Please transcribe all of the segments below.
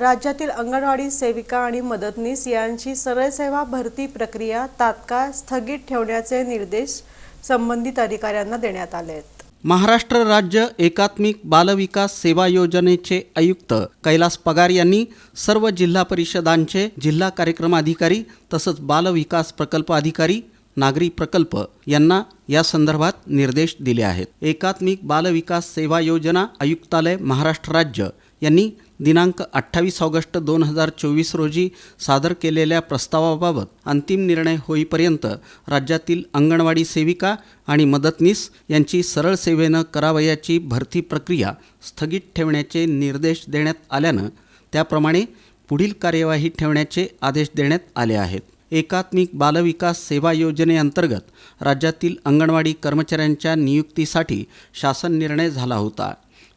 राज्यातील अंगणवाडी सेविका आणि मदतनीस यांची सरळ सेवा भरती प्रक्रिया तात्काळ स्थगित ठेवण्याचे निर्देश संबंधित अधिकाऱ्यांना देण्यात आले आहेत. महाराष्ट्र राज्य एकात्मिक बालविकास सेवा योजनेचे आयुक्त कैलास पगार यांनी सर्व जिल्हा परिषदांचे जिल्हा कार्यक्रम अधिकारी तसंच बालविकास प्रकल्प अधिकारी नागरी प्रकल्प यांना या संदर्भात निर्देश दिले आहेत. एकात्मिक बालविकास सेवा योजना आयुक्तालय महाराष्ट्र राज्य यांनी दिनांक अठ्ठावीस ऑगस्ट दोन हजार चोवीस रोजी सादर केलेल्या प्रस्तावाबाबत अंतिम निर्णय होईपर्यंत राज्यातील अंगणवाडी सेविका आणि मदतनीस यांची सरळ सेवेनं करावयाची भरती प्रक्रिया स्थगित ठेवण्याचे निर्देश देण्यात आल्यानं त्याप्रमाणे पुढील कार्यवाही ठेवण्याचे आदेश देण्यात आले आहेत. एकात्मिक बालविकास सेवा योजनेअंतर्गत राज्यातील अंगणवाडी कर्मचाऱ्यांच्या नियुक्तीसाठी शासन निर्णय झाला होता.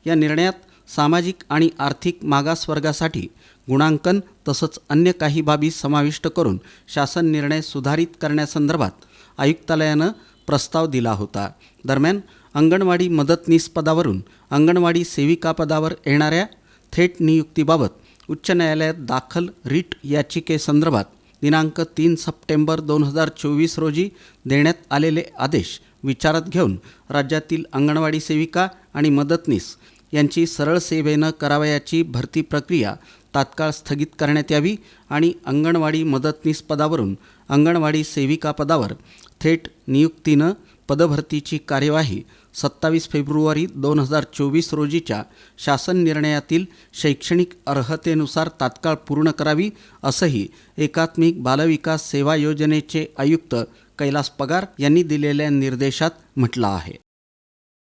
या निर्णयात सामाजिक आणि आर्थिक मागासवर्गासाठी गुणांकन तसंच अन्य काही बाबी समाविष्ट करून शासन निर्णय सुधारित करण्यासंदर्भात आयुक्तालयानं प्रस्ताव दिला होता. दरम्यान अंगणवाडी मदतनीस पदावरून अंगणवाडी सेविका पदावर येणाऱ्या थेट नियुक्तीबाबत उच्च न्यायालयात दाखल रिट याचिकेसंदर्भात दिनांक तीन सप्टेंबर दोन हजार चोवीस रोजी देण्यात आलेले आदेश विचारात घेऊन राज्यातील अंगणवाडी सेविका आणि मदतनीस यांची सरळ सेवेनं करावयाची भरती प्रक्रिया तात्काळ स्थगित करण्यात यावी आणि अंगणवाडी मदतनीस पदावरून अंगणवाडी सेविका पदावर थेट नियुक्तीनं पदभरतीची कार्यवाही सत्तावीस फेब्रुवारी दोन हजार चोवीस रोजीच्या शासन निर्णयातील शैक्षणिक अर्हतेनुसार तात्काळ पूर्ण करावी असंही एकात्मिक बालविकास सेवा योजनेचे आयुक्त कैलास पगार यांनी दिलेल्या निर्देशात म्हटलं आहे.